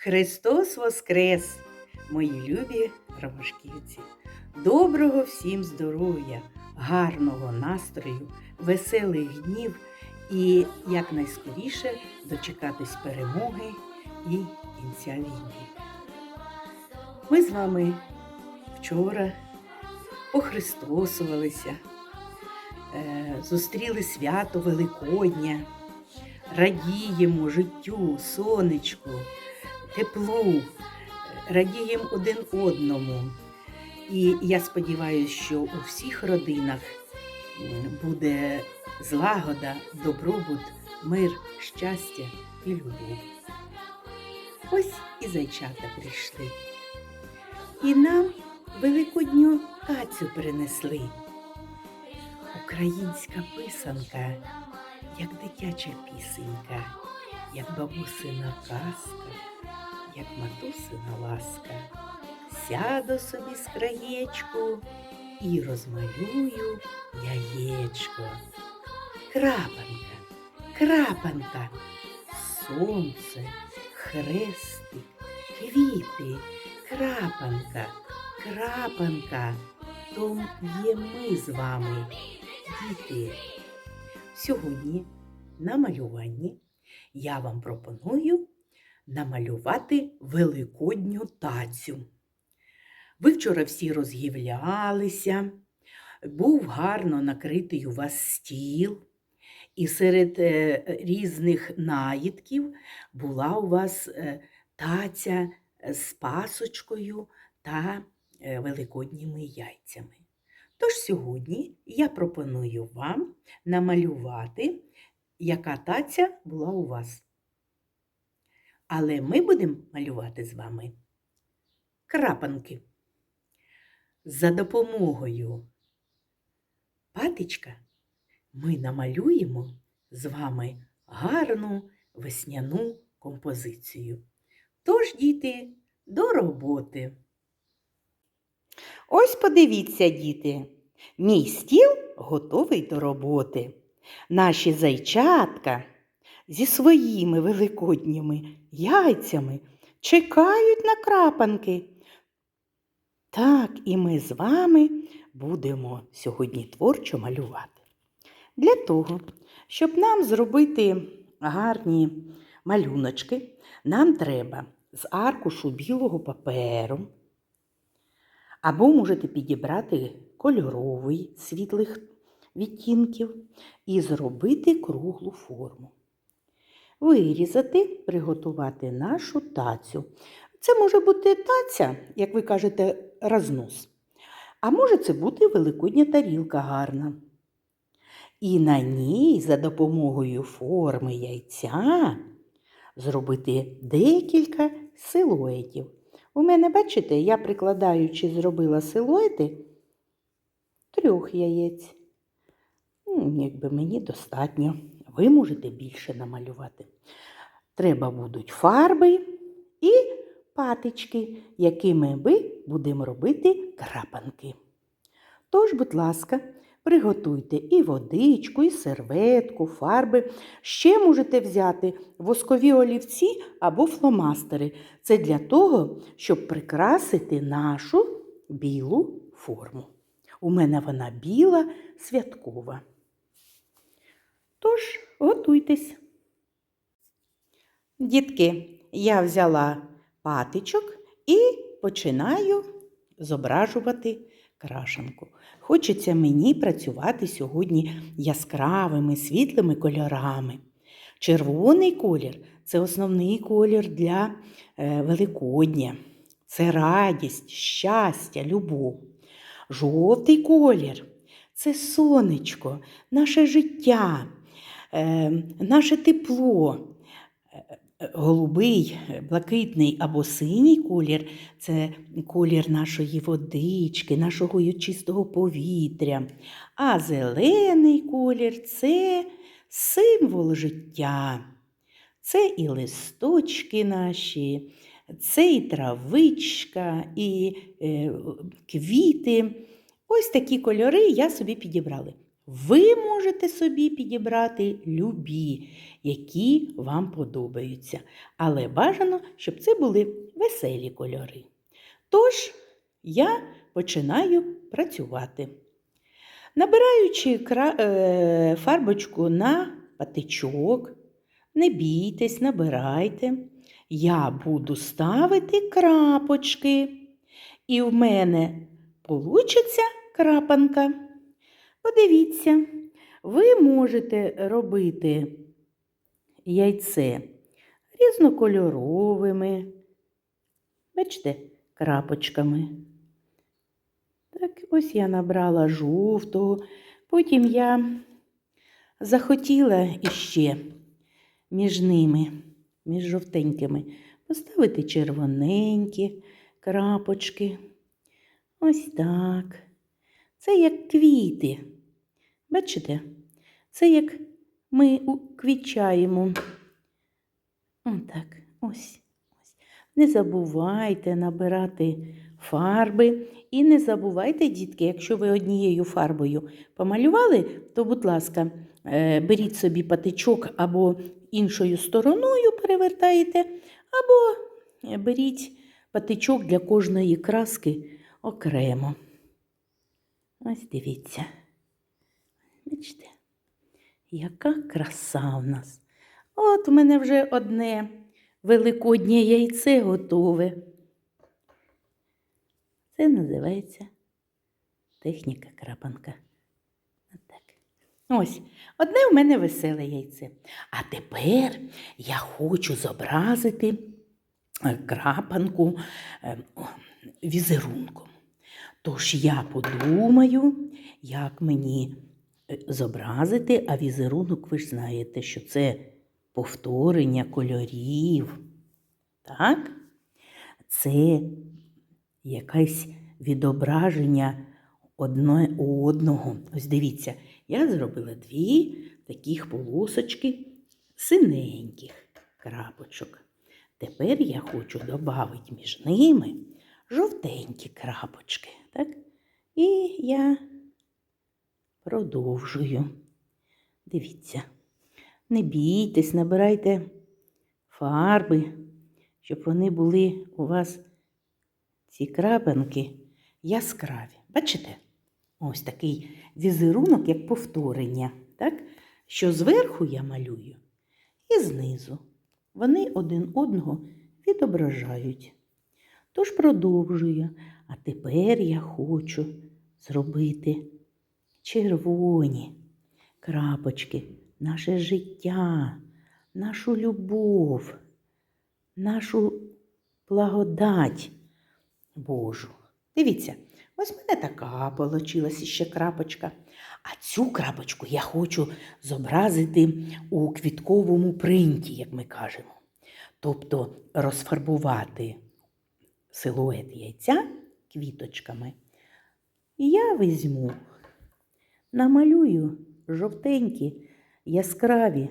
Христос Воскрес, мої любі ромашківці! Доброго всім здоров'я, гарного настрою, веселих днів і якнайскоріше дочекатись перемоги і кінця війни. Ми з вами вчора похристосувалися, е, зустріли свято Великодня, радіємо життю, сонечку, теплу, радіємо один одному. І я сподіваюся, що у всіх родинах буде злагода, добробут, мир, щастя і любов. Ось і зайчата прийшли. І нам великодню тацю принесли. Українська писанка, як дитяча пісенька, як бабусина казка, як матусина ласка. Сяду собі з краєчку і розмалюю яєчко. Крапанка, крапанка, сонце, хрестик, квіти, крапанка, крапанка, том є ми з вами, діти. Сьогодні на малюванні я вам пропоную намалювати великодню тацю. Ви вчора всі роз'являлися, був гарно накритий у вас стіл, і серед е, різних наїдків була у вас е, таця з пасочкою та е, великодніми яйцями. Тож сьогодні я пропоную вам намалювати, яка таця була у вас. Але ми будемо малювати з вами крапанки. За допомогою патичка ми намалюємо з вами гарну весняну композицію. Тож, діти, до роботи. Ось подивіться, діти, мій стіл готовий до роботи. Наші зайчатка зі своїми великодніми яйцями чекають на крапанки. Так, і ми з вами будемо сьогодні творчо малювати. Для того, щоб нам зробити гарні малюночки, нам треба з аркушу білого паперу, або можете підібрати кольоровий світлих відтінків і зробити круглу форму. Вирізати, приготувати нашу тацю. Це може бути таця, як ви кажете, рознос. А може це бути великодня тарілка гарна. І на ній за допомогою форми яйця зробити декілька силуетів. У мене, бачите, я прикладаючи, зробила силуети трьох яєць. Якби мені достатньо. Ви можете більше намалювати. Треба будуть фарби і патички, якими ми будемо робити крапанки. Тож, будь ласка, приготуйте і водичку, і серветку, фарби. Ще можете взяти воскові олівці або фломастери. Це для того, щоб прикрасити нашу білу форму. У мене вона біла, святкова. Тож, готуйтесь. Дітки, я взяла патичок і починаю зображувати крашенку. Хочеться мені працювати сьогодні яскравими, світлими кольорами. Червоний колір це основний колір для е, Великодня. Це радість, щастя, любов. Жовтий колір це сонечко, наше життя, наше тепло. Е, Голубий, блакитний або синій колір це колір нашої водички, нашого чистого повітря. А зелений колір це символ життя. Це і листочки наші, це і травичка, і е, квіти. Ось такі кольори я собі підібрали. Ви можете собі підібрати любі, які вам подобаються. Але бажано, щоб це були веселі кольори. Тож, я починаю працювати. Набираючи е... фарбочку на патичок, не бійтесь, набирайте. Я буду ставити крапочки. І в мене получиться крапанка. Подивіться, ви можете робити яйце різнокольоровими, бачите, крапочками. Так, ось я набрала жовтого, потім я захотіла іще між ними, між жовтенькими, поставити червоненькі крапочки. Ось так. Це як квіти. Бачите? Це як ми уквічаємо. Отак, ось. ось. Не забувайте набирати фарби. І не забувайте, дітки, якщо ви однією фарбою помалювали, то, будь ласка, е, беріть собі патичок або іншою стороною перевертаєте, або беріть патичок для кожної краски окремо. Ось дивіться. Бачите, яка краса в нас. От у мене вже одне великоднє яйце готове. Це називається техніка крапанка. Ось, одне в мене веселе яйце. А тепер я хочу зобразити е, крапанку е, візерунком. Тож я подумаю, як мені зобразити, а візерунок, ви ж знаєте, що це повторення кольорів. Так? Це якесь відображення одне у одного. Ось дивіться, я зробила дві таких полосочки синеньких крапочок. Тепер я хочу додати між ними жовтенькі крапочки. Так? І я продовжую. Дивіться, не бійтесь, набирайте фарби, щоб вони були у вас ці крапинки яскраві. Бачите? Ось такий візерунок, як повторення, так? що зверху я малюю і знизу. Вони один одного відображають. Тож продовжую. А тепер я хочу зробити червоні крапочки, наше життя, нашу любов, нашу благодать Божу. Дивіться, ось мене така получилась ще крапочка. А цю крапочку я хочу зобразити у квітковому принті, як ми кажемо. Тобто розфарбувати силует яйця квіточками. І я візьму, намалюю жовтенькі яскраві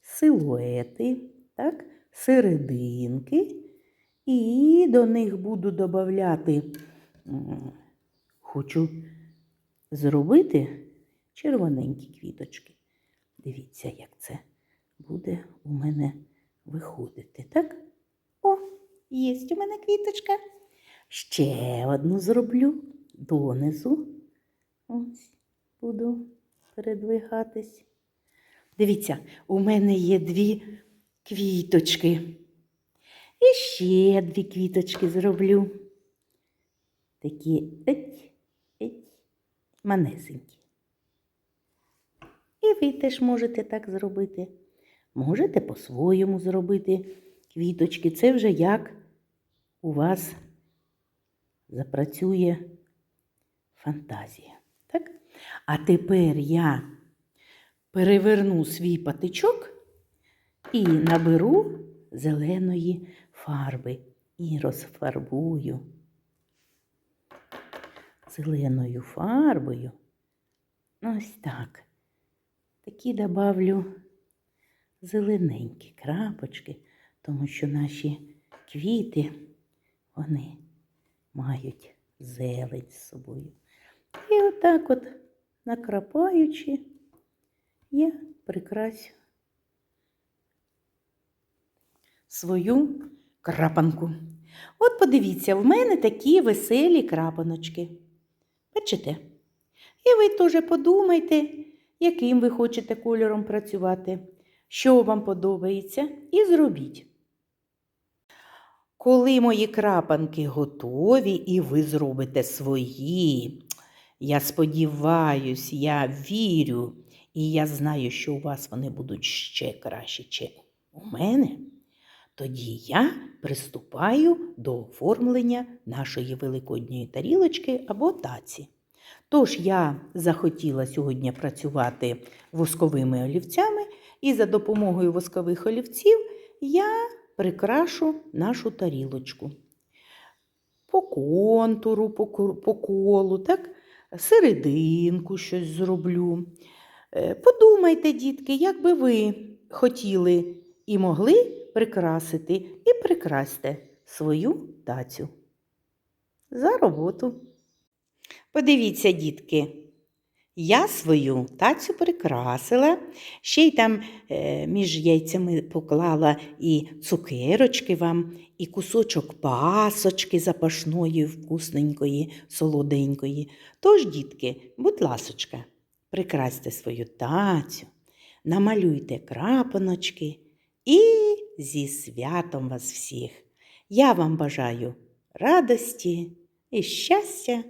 силуети, так, серединки, і до них буду додати, хочу зробити червоненькі квіточки. Дивіться, як це буде у мене виходити, так? О, є у мене квіточка. Ще одну зроблю донизу. Ось буду передвигатись. Дивіться, у мене є дві квіточки. І ще дві квіточки зроблю. Такі еть, еть, манесенькі. І ви теж можете так зробити. Можете по-своєму зробити квіточки. Це вже як у вас запрацює фантазія. А тепер я переверну свій патичок і наберу зеленої фарби і розфарбую зеленою фарбою. Ось так. Такі добавлю зелененькі крапочки, тому що наші квіти, вони мають зелень з собою. І отак от накрапаючи, я прикрасю свою крапанку. От подивіться, в мене такі веселі крапаночки. Бачите? І ви теж подумайте, яким ви хочете кольором працювати, що вам подобається, і зробіть. Коли мої крапанки готові і ви зробите свої, я сподіваюсь, я вірю, і я знаю, що у вас вони будуть ще краще, ніж у мене. Тоді я приступаю до оформлення нашої великодньої тарілочки або таці. Тож я захотіла сьогодні працювати восковими олівцями, і за допомогою воскових олівців я прикрашу нашу тарілочку. По контуру, по колу, так? Серединку щось зроблю. Е, Подумайте, дітки, як би ви хотіли і могли прикрасити, і прикрасьте свою тацю. За роботу. Подивіться, дітки, я свою тацю прикрасила, ще й там е, між яйцями поклала і цукерочки вам, і кусочок пасочки запашної, вкусненької, солоденької. Тож, дітки, будь ласочка, прикрасьте свою тацю, намалюйте крапаночки і зі святом вас всіх. Я вам бажаю радості і щастя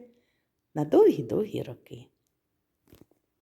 на довгі-довгі роки.